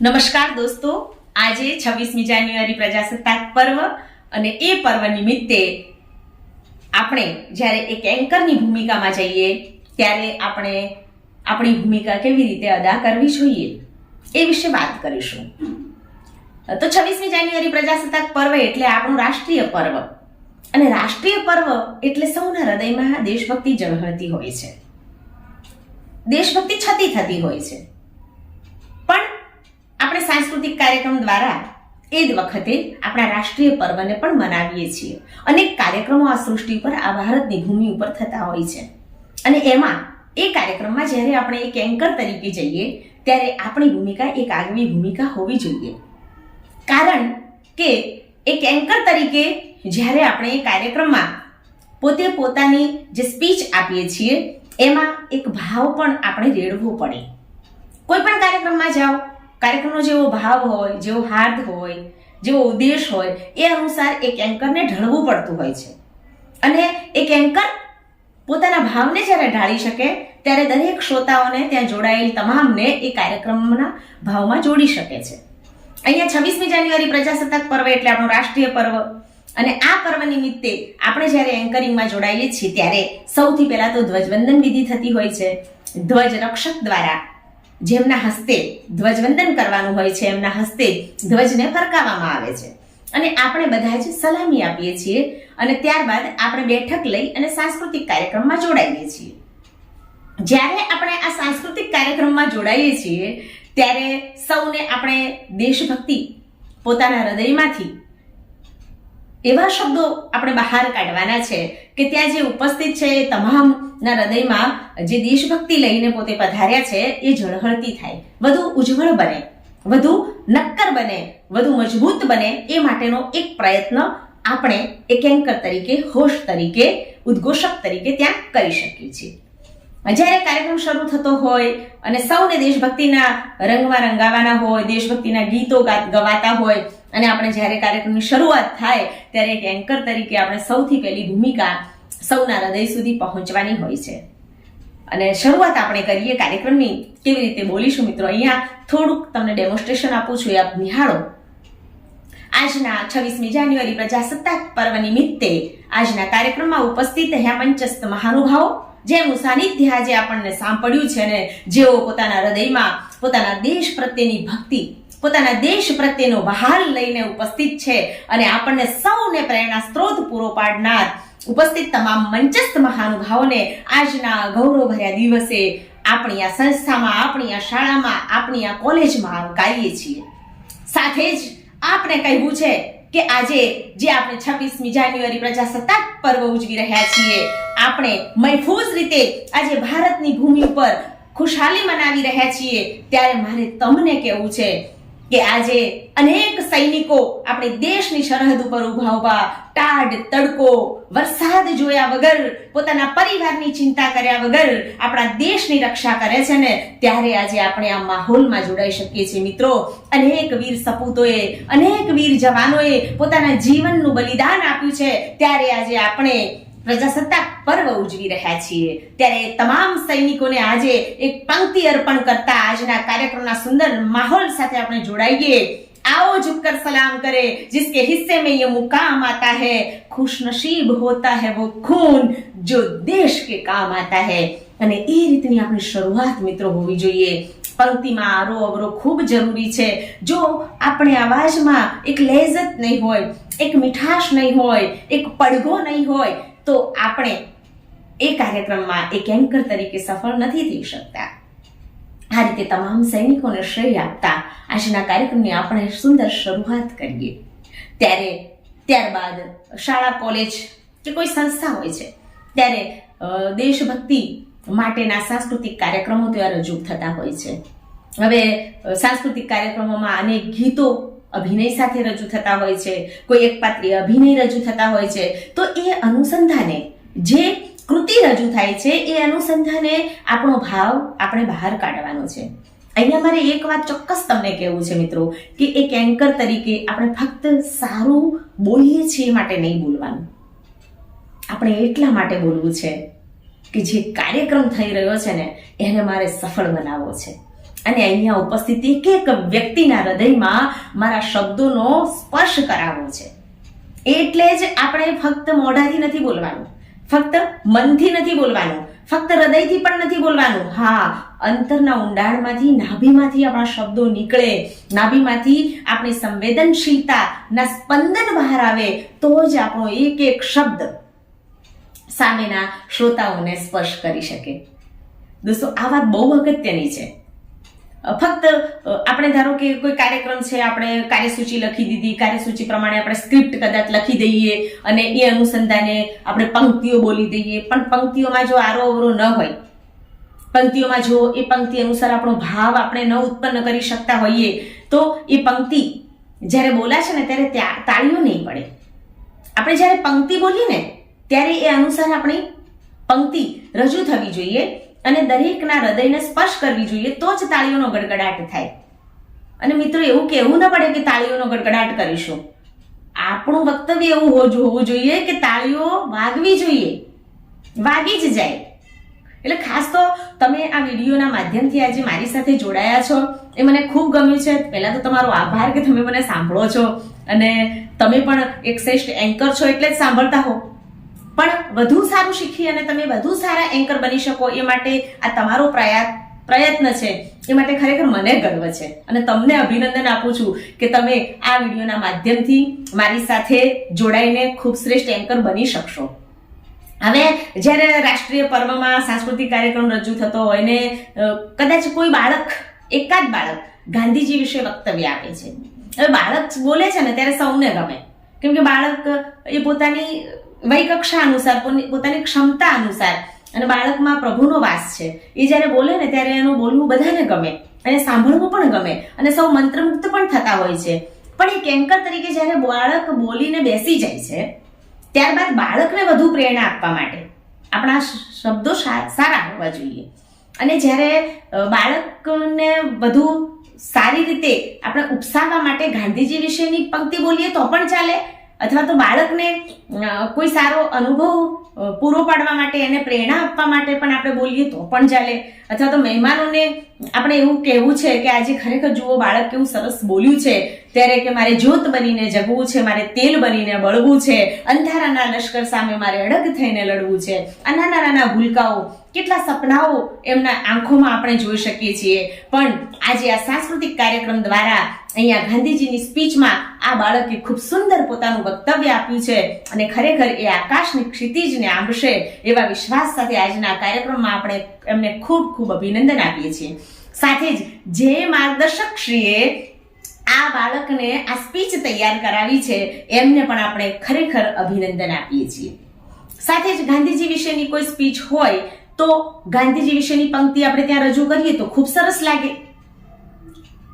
નમસ્કાર દોસ્તો. આજે છવ્વીસમી જાન્યુઆરી પ્રજાસત્તાક પર્વ અને એ પર્વ નિમિત્તે આપણે જ્યારે એક એન્કરની ભૂમિકામાં જઈએ, ત્યારે આપણે આપણી ભૂમિકા કેવી રીતે અદા કરવી જોઈએ એ વિશે વાત કરીશું. તો છવ્વીસમી જાન્યુઆરી પ્રજાસત્તાક પર્વ એટલે આપણું રાષ્ટ્રીય પર્વ. અને રાષ્ટ્રીય પર્વ એટલે સૌના હૃદયમાં દેશભક્તિ ઝળહળતી હોય છે. દેશભક્તિ છતી થતી હોય છે. આપણે સાંસ્કૃતિક કાર્યક્રમ દ્વારા એ જ વખતે આપણા રાષ્ટ્રીય પર્વને પણ મનાવીએ છીએ. અનેક કાર્યક્રમો આ સૃષ્ટિ પર આ ભારતની ભૂમિ ઉપર થતા હોય છે. અને એમાં એ કાર્યક્રમમાં જ્યારે આપણે એક એન્કર તરીકે જઈએ, ત્યારે આપણી ભૂમિકા એક આગવી ભૂમિકા હોવી જોઈએ. કારણ કે એક એન્કર તરીકે જ્યારે આપણે એ કાર્યક્રમમાં પોતે પોતાની જે સ્પીચ આપીએ છીએ, એમાં એક ભાવ પણ આપણે રેડવો પડે. કોઈ પણ કાર્યક્રમમાં જાઓ કાર્યક્રમનો જેવો ભાવ હોય, જેવો હાર્દ હોય, જેવો ઉદ્દેશ હોય, એ અનુસાર એક એન્કરને ઢળવું પડતું હોય છે. અને એક એન્કર પોતાના ભાવને જ્યારે ઢાળી શકે, ત્યારે દરેક શ્રોતાઓને ત્યાં જોડાયેલ તમામને એ કાર્યક્રમના ભાવમાં જોડી શકે છે. અહીંયા છવ્વીસમી જાન્યુઆરી પ્રજાસત્તાક પર્વ એટલે આપણું રાષ્ટ્રીય પર્વ. અને આ પર્વ નિમિત્તે આપણે જ્યારે એન્કરિંગમાં જોડાઈએ છીએ, ત્યારે સૌથી પહેલાં તો ધ્વજવંદન વિધિ થતી હોય છે. ધ્વજ રક્ષક દ્વારા. જેમના હસ્તે ધ્વજવંદન કરવાનું હોય છે, એમના હસ્તે ધ્વજને ફરકાવવામાં આવે છે. અને આપણે બધા જ સલામી આપીએ છીએ અને ત્યારબાદ આપણે બેઠક લઈ અને સાંસ્કૃતિક કાર્યક્રમમાં જોડાઈએ છીએ. જ્યારે આપણે આ સાંસ્કૃતિક કાર્યક્રમમાં જોડાઈએ છીએ, ત્યારે સૌને આપણે દેશભક્તિ પોતાના હૃદયમાંથી એવા શબ્દો આપણે બહાર કાઢવાના છે કે ત્યાં જે ઉપસ્થિત છે એ તમામના હૃદયમાં જે દેશભક્તિ લઈને પોતે પધાર્યા છે, એ ઝળહળતી થાય. વધુ ઉજ્જવળ બને, વધુ નક્કર બને, વધુ મજબૂત બને એ માટેનો એક પ્રયત્ન આપણે એક એન્કર તરીકે હોસ્ટ તરીકે, ઉદ્ઘોષક તરીકે ત્યાં કરી શકીએ છીએ. જ્યારે કાર્યક્રમ શરૂ થતો હોય અને સૌને દેશભક્તિના રંગમાં રંગાવાના હોય, દેશભક્તિના ગીતો ગવાતા હોય અને આપણે જ્યારે કાર્યક્રમની શરૂઆત થાય ત્યારે એક એન્કર તરીકે આપણે સૌથી પહેલી ભૂમિકા સૌના હૃદય સુધી પહોંચવાની હોય છે. અને શરૂઆત આપણે કરીએ કાર્યક્રમની કેવી રીતે બોલીશું મિત્રો? અહીંયા થોડુંક તમને ડેમોન્સ્ટ્રેશન આપું છું, એ આપ નિહાળો. આજના છવ્વીસમી જાન્યુઆરી પ્રજાસત્તાક પર્વ નિમિત્તે આજના કાર્યક્રમમાં ઉપસ્થિત રહ્યા મંચસ્થ મહાનુભાવો જેનું સાનિધ્ય આજે આપણને સાંભળ્યું છે અને જેઓ પોતાના હૃદયમાં પોતાના દેશ પ્રત્યેની ભક્તિ પોતાના દેશ પ્રત્યેનો બહાર લઈને ઉપસ્થિત છે અને આપણને સૌને પ્રેરણા સ્ત્રોત પૂરો પાડનાર ઉપસ્થિત તમામ મંચસ્થ મહાનુભાવોને આજના ગૌરવભર્યા દિવસે આપણી આ સંસ્થામાં, આપણી આ શાળામાં, આપણી આ કોલેજમાં આવકારીએ છીએ. સાથે જ આપણે કહેવું છે કે આજે જે આપણે છવ્વીસમી જાન્યુઆરી પ્રજાસત્તાક પર્વ ઉજવી રહ્યા છીએ, આપણે મહેફૂઝ રીતે આજે ભારતની ભૂમિ ઉપર ખુશાલી મનાવી રહ્યા છીએ, ત્યારે મારે તમને કહેવું છે કે આજે અનેક સૈનિકો આપણે દેશની સરહદ ઉપર ઊભા ઊભા ટાઢ, તડકો, વરસાદ જોયા વગર, પોતાના પરિવારની ચિંતા કર્યા વગર આપણા દેશની રક્ષા કરે છે ને, ત્યારે આજે આપણે આ માહોલમાં જોડાઈ શકીએ છીએ. મિત્રો, અનેક વીર સપૂતોએ, અનેક વીર જવાનોએ પોતાના જીવનનું બલિદાન આપ્યું છે. ત્યારે આજે આપણે પ્રજાસત્તાક પર્વ ઉજવી રહ્યા છીએ ત્યારે તમામ સૈનિકોને આજે એક પંક્તિ અર્પણ કરતા આજના કાર્યક્રમના સુંદર માહોલ સાથે આપણે જોડાઈએ आओ झुककर सलाम करे जिसके हिस्से में ये मुकाम आता है खुश नसीब होता है वो खून जो देश के काम आता है અને એ રીતની આપણી શરૂઆત મિત્રો હોવી જોઈએ પંક્તિમાં આરો અવરો ખૂબ જરૂરી છે જો આપણે અવાજમાં એક લેઝત નહીં હોય એક મીઠાશ નહીં હોય એક પડઘો નહીં હોય તો આપણે એ કાર્યક્રમમાં એક એન્કર તરીકે સફળ નથી થઈ શકતા. આ રીતે તમામ સૈનિકોને શ્રેય આપતા આજના કાર્યક્રમની આપણે સુંદર શરૂઆત કરીએ. ત્યારે, ત્યારબાદ શાળા, કોલેજ કે કોઈ સંસ્થા હોય છે, ત્યારે દેશભક્તિ માટેના સાંસ્કૃતિક કાર્યક્રમો ત્યાં રજૂ થતા હોય છે. હવે સાંસ્કૃતિક કાર્યક્રમોમાં અનેક ગીતો અભિનય સાથે રજૂ થતા હોય છે, કોઈ એક પાત્રીય અભિનય રજૂ થતા હોય છે, તો એ અનુસંધાને, જે કૃતિ રજૂ થાય છે, એ અનુસંધાને આપણો ભાવ આપણે બહાર કાઢવાનો છે. અહીંયા મારે એક વાત ચોક્કસ તમને કહેવું છે મિત્રો, કે એક એન્કર તરીકે આપણે ફક્ત સારું બોલીએ છીએ માટે નહીં બોલવાનું. આપણે એટલા માટે બોલવું છે કે જે કાર્યક્રમ થઈ રહ્યો છે ને, એને મારે સફળ બનાવવો છે. અને અહીંયા ઉપસ્થિત એક એક વ્યક્તિના હૃદયમાં મારા શબ્દોનો સ્પર્શ કરાવવો છે. એટલે જ આપણે ફક્ત મોઢાથી નથી બોલવાનું. ફક્ત મનથી નથી બોલવાનું. ફક્ત હૃદયથી પણ નથી બોલવાનું. હા, અંતરના ઊંડાણમાંથી, નાભીમાંથી આપણા શબ્દો નીકળે. નાભીમાંથી આપણી સંવેદનશીલતાના સ્પંદન બહાર આવે તો જ આપણો એક એક શબ્દ સામેના શ્રોતાઓને સ્પર્શ કરી શકે. દોસ્તો, આ વાત બહુ અગત્યની છે. ફક્ત આપણે ધારો કે કોઈ કાર્યક્રમ છે, આપણે કાર્યસૂચિ લખી દીધી, કાર્યસૂચિ પ્રમાણે આપણે સ્ક્રિપ્ટ કદાચ લખી દઈએ અને એ અનુસંધાને આપણે પંક્તિઓ બોલી દઈએ. પણ પંક્તિઓમાં જો આરો અવરો ન હોય, પંક્તિઓમાં જો એ પંક્તિ અનુસાર આપણો ભાવ આપણે ન ઉત્પન્ન કરી શકતા હોઈએ, તો એ પંક્તિ જ્યારે બોલાશે ને ત્યારે ત્યાં, તાળીઓ નહીં પડે. આપણે જ્યારે પંક્તિ બોલીએ ને, ત્યારે એ અનુસાર આપણી પંક્તિ રજૂ થવી જોઈએ. અને દરેકના હૃદયને સ્પર્શ કરવી જોઈએ, તો જ તાળીઓનો ગડગડાટ થાય. અને મિત્રો, એવું કહેવું ન પડે કે તાળીઓનો ગડગડાટ કરીશું. આપણું વક્તવ્ય એવું હોવું જોઈએ કે તાળીઓ વાગવી જોઈએ. વાગી જ જાય. એટલે ખાસ તો તમે આ વિડીયોના માધ્યમથી આજે મારી સાથે જોડાયા છો. એ મને ખૂબ ગમ્યું છે. પહેલાં તો તમારો આભાર કે તમે મને સાંભળો છો. અને તમે પણ એક શ્રેષ્ઠ એન્કર છો એટલે જ સાંભળતા હો. પણ વધુ સારું શીખી અને તમે વધુ સારા એન્કર બની શકો એ માટે આ તમારો પ્રયાસ પ્રયત્ન છે. એ માટે ખરેખર મને ગર્વ છે. અને તમને અભિનંદન આપું છું કે તમે આ વિડીયોના માધ્યમથી મારી સાથે જોડાઈને ખૂબ શ્રેષ્ઠ એન્કર બની શકશો. હવે જ્યારે રાષ્ટ્રીય પર્વમાં સાંસ્કૃતિક કાર્યક્રમ રજૂ થતો હોય ને કદાચ કોઈ બાળક, એકાદ બાળક ગાંધીજી વિશે વક્તવ્ય આપે છે. હવે બાળક બોલે છે ને, ત્યારે સૌને ગમે. કેમ કે બાળક એ પોતાની વયકક્ષા અનુસાર પોતાની ક્ષમતા અનુસાર. અને બાળકમાં પ્રભુનો વાસ છે. એ જ્યારે બોલે ને ત્યારે એનું બોલવું બધાને ગમે. અને સાંભળવું પણ ગમે. અને સૌ મંત્રમુગ્ધ પણ થતા હોય છે. પણ એક એન્કર તરીકે જ્યારે બાળક બોલીને બેસી જાય છે, ત્યારબાદ બાળકને વધુ પ્રેરણા આપવા માટે. આપણા શબ્દો સારા હોવા જોઈએ. અને જ્યારે બાળકને વધુ સારી રીતે આપણે ઉપસાવવા માટે ગાંધીજી વિશેની પંક્તિ બોલીએ તો પણ ચાલે અથવા તો બાળકને કોઈ સારો અનુભવ પૂરો પાડવા માટે એને પ્રેરણા આપવા માટે પણ આપણે બોલીએ તો પણ ચાલે. અથવા તો મહેમાનોને આપણે એવું કહેવું છે કે આજે ખરેખર જુઓ, બાળક કેવું સરસ બોલ્યું છે. ત્યારે કે મારે જ્યોત બનીને જગવું છે, મારે તેલ બનીને બળવું છે. અંધારાના લશ્કર સામે મારે અડગ થઈને લડવું છે. આ નાના નાના ભૂલકાઓ કેટલા સપનાઓ એમના આંખોમાં આપણે જોઈ શકીએ છીએ. પણ આજે આ સાંસ્કૃતિક કાર્યક્રમ દ્વારા અહીંયા ગાંધીજીની સ્પીચમાં આ બાળકે ખૂબ સુંદર પોતાનું વક્તવ્ય આપ્યું છે અને ખરેખર એ આકાશની ક્ષિતિજને આંબશે એવા વિશ્વાસ સાથે આજના કાર્યક્રમમાં આપણે એમને ખૂબ ખૂબ અભિનંદન આપીએ છીએ. સાથે જ જે માર્ગદર્શક શ્રીએ આ બાળકને આ સ્પીચ તૈયાર કરાવી છે, એમને પણ આપણે ખરેખર અભિનંદન આપીએ છીએ. સાથે જ ગાંધીજી વિશેની કોઈ સ્પીચ હોય તો ગાંધીજી વિશેની પંક્તિ આપણે ત્યાં રજૂ કરીએ તો ખૂબ સરસ લાગે.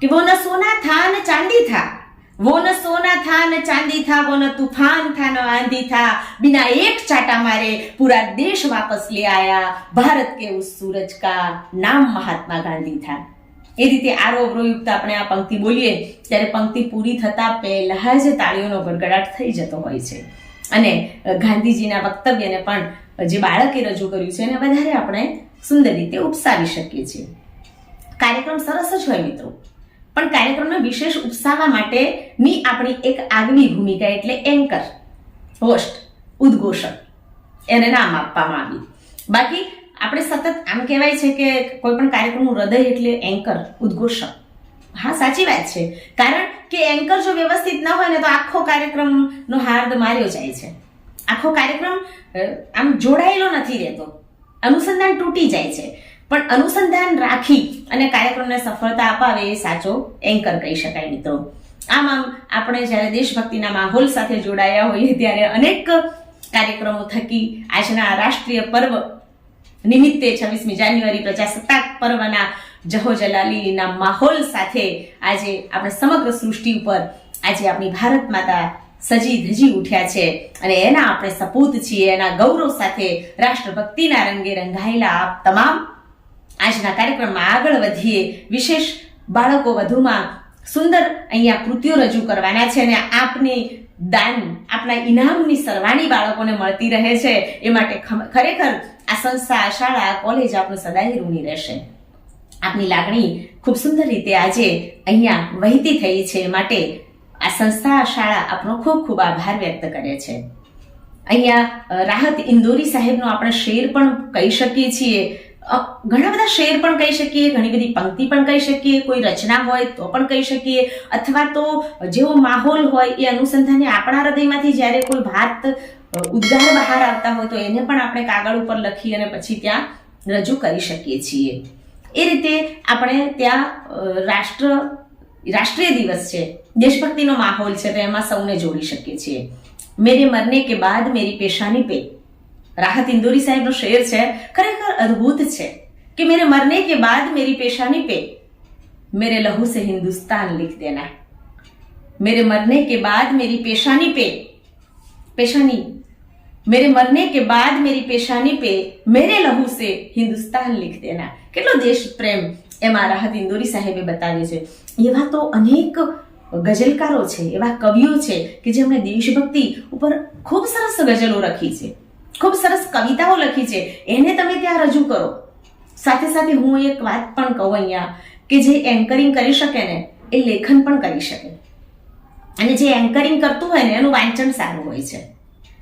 કે વો ન સોના થા, ન ચાંદી થા. વો ન સોના થા, ન ચાંદી થા, વો ન તूफान થા, ન આંધી થા. બિના એક ચાટા મારે પૂરા દેશ વાપસ લે આયા. ભારત કે ઉસ સૂરજ કા નામ મહાત્મા ગાંધી થા. એ રીતે આરોપયુક્ત આપણે આ પંક્તિ બોલીએ, ત્યારે પંક્તિ પૂરી થતા પહેલા જ તાળીઓનો ગડગડાટ થઈ જતો હોય છે. અને ગાંધીજીના વક્તવ્યને પણ જે બાળકે રજૂ કર્યું છે એને વધારે આપણે સુંદર રીતે ઉપસાવી શકીએ છીએ. કાર્યક્રમ સરસ જ હોય મિત્રો. પણ કાર્યક્રમને વિશેષ ઉપસાવવા માટેની આપણી એક આગવી ભૂમિકા એટલે એન્કર હોસ્ટ ઉદ્ઘોષક. એને નામ આપવામાં આવ્યું. બાકી આપણે સતત આમ કહેવાય છે કે કોઈ પણ કાર્યક્રમનું હૃદય એટલે એન્કર ઉદ્ઘોષક. હા, સાચી વાત છે. કારણ કે એન્કર જો વ્યવસ્થિત ન હોય ને તો આખો કાર્યક્રમનો હાર્દ માર્યો જાય છે. આખો કાર્યક્રમ આમ જોડાયેલો નથી રહેતો. અનુસંધાન તૂટી જાય છે. પણ અનુસંધાન રાખી અને કાર્યક્રમને સફળતા અપાવે એ સાચો એન્કર કહી શકાય મિત્રો. આમ આમ આપણે જ્યારે દેશભક્તિના માહોલ સાથે જોડાયા હોઈએ ત્યારે અનેક કાર્યક્રમો થકી આજના રાષ્ટ્રીય પર્વ નિમિત્તે છવ્વીસમી જાન્યુઆરી પ્રજાસત્તાક પર્વના જહો જલાલીના માહોલ સાથે આજે આપણે સમગ્ર સૃષ્ટિ ઉપર આજે આપણી ભારત માતા સજી ધજી ઉઠ્યા છે અને એના આપણે સપૂત છીએ, એના ગૌરવ સાથે રાષ્ટ્રભક્તિના રંગે રંગાયેલા આપ તમામ. આજના કાર્યક્રમમાં આગળ વધીએ, વિશેષ બાળકો વધુમાં સુંદર અહીંયા કૃતિઓ રજૂ કરવાના છે અને આપની દાન, આપના ઇનામની સરવાણી બાળકોને મળતી રહે છે. એ માટે ખરેખર આ સંસ્થા શાળા કોલેજ આપણું સદાય ઋણી રહેશે. આપની લાગણી ખૂબ સુંદર રીતે આજે અહીંયા વહેતી થઈ છે. માટે આ સંસ્થા શાળા આપનો ખૂબ ખૂબ આભાર વ્યક્ત કરે છે. અહીંયા રાહત ઇન્દોરી સાહેબનો આપણે શેર પણ કહી શકીએ છીએ. ઘણા બધા શેર પણ કહી શકીએ, ઘણી બધી પંક્તિ પણ કહી શકીએ, કોઈ રચના હોય તો પણ કહી શકીએ, અથવા તો જેવો માહોલ હોય એ અનુસંધાને આપણા હૃદયમાંથી જ્યારે કોઈ વાત ઉદ્ગાર બહાર આવતા હોય તો એને પણ આપણે કાગળ ઉપર લખી અને પછી ત્યાં રજૂ કરી શકીએ છીએ. એ રીતે આપણે ત્યાં રાષ્ટ્ર રાષ્ટ્રીય દિવસ છે દેશભક્તિનો માહોલ છે તો એમાં સૌને જોડી શકીએ છીએ મેરે મરને કે બાદ મેરી પેશાની પે રાહત ઇન્દોરી સાહેબનો શેર છે ખરેખર અદ્ભુત છે કે મેરે મરને કે બાદ મેરી પેશાની पे मेरे लहू से हिंदुस्तान लिख देना मेरे मरने के बाद मेरी पेशानी पे पेशानी मेरे मरने के बाद मेरी पेशानी पे मेरे लहू से હિન્દુસ્તાન लिख देना કેટલો દેશ પ્રેમ એમાં રાહત ઇન્દોરી સાહેબે બતાવી છે. એવા તો અનેક ગઝલકારો છે, એવા કવિઓ છે કે જેમણે દેશભક્તિ ઉપર ખૂબ સરસ ગઝલો લખી છે. ખૂબ સરસ કવિતાઓ લખી છે. એને તમે ત્યાં રજૂ કરો. સાથે સાથે હું એક વાત પણ કહું અહીંયા કે જે એન્કરિંગ કરી શકે ને, એ લેખન પણ કરી શકે. અને જે એન્કરિંગ કરતું હોય ને, એનું વાંચન સારું હોય છે.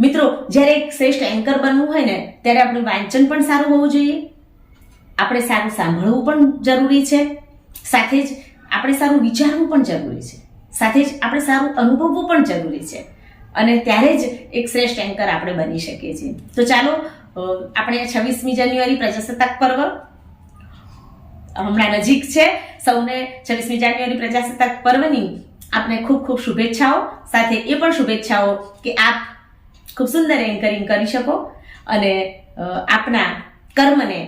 મિત્રો, જ્યારે એક શ્રેષ્ઠ એન્કર બનવું હોય ને, ત્યારે આપણું વાંચન પણ સારું હોવું જોઈએ. આપણે સારું સાંભળવું પણ જરૂરી છે, સાથે જ આપણે સારું વિચારવું પણ જરૂરી છે, સાથે જ આપણે સારું અનુભવવું પણ જરૂરી છે. અને ત્યારે જ એક શ્રેષ્ઠ એન્કર આપણે બની શકીએ છીએ. તો ચાલો આપણે છવ્વીસમી જાન્યુઆરી પ્રજાસત્તાક પર્વ. હમણાં નજીક છે, સૌને છવ્વીસમી જાન્યુઆરી પ્રજાસત્તાક પર્વની આપને ખૂબ ખૂબ શુભેચ્છાઓ, સાથે એ પણ શુભેચ્છાઓ કે આપ ખૂબ સુંદર એન્કરિંગ કરી શકો અને આપના કર્મને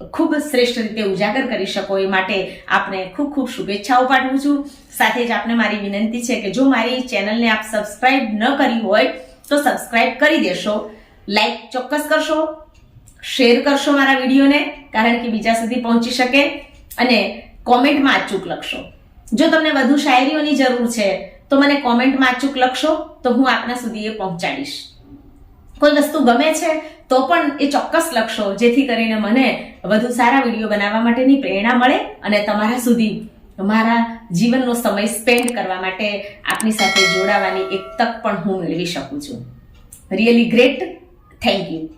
ખૂબ શ્રેષ્ઠ રીતે ઉજાગર કરી શકો એ માટે આપને ખૂબ ખૂબ શુભેચ્છાઓ પાઠવું છું. સાથે જ આપને મારી વિનંતી છે કે જો મારી ચેનલને આપ સબસ્ક્રાઇબ ન કરી હોય, તો સબસ્ક્રાઇબ કરી દેશો લાઈક ચોક્કસ કરશો, શેર કરશો મારા વિડીયોને, કારણ કે બીજા સુધી પહોંચી શકે અને કોમેન્ટમાં અચૂક લખશો. જો તમને વધુ શાયરીઓની જરૂર છે, તો મને કોમેન્ટમાં અચૂક લખશો, તો હું આપના સુધી એ પહોંચાડીશ. કોઈ વસ્તુ ગમે છે, તો પણ એ ચોક્કસ લખશો, જેથી કરીને મને વધુ સારા વીડિયો બનાવવા માટેની પ્રેરણા મળે અને તમારા સુધી મારા જીવનનો સમય સ્પેન્ડ કરવા માટે આપની સાથે જોડાવાની એક તક પણ હું મેળવી શકું છું. Really great thank you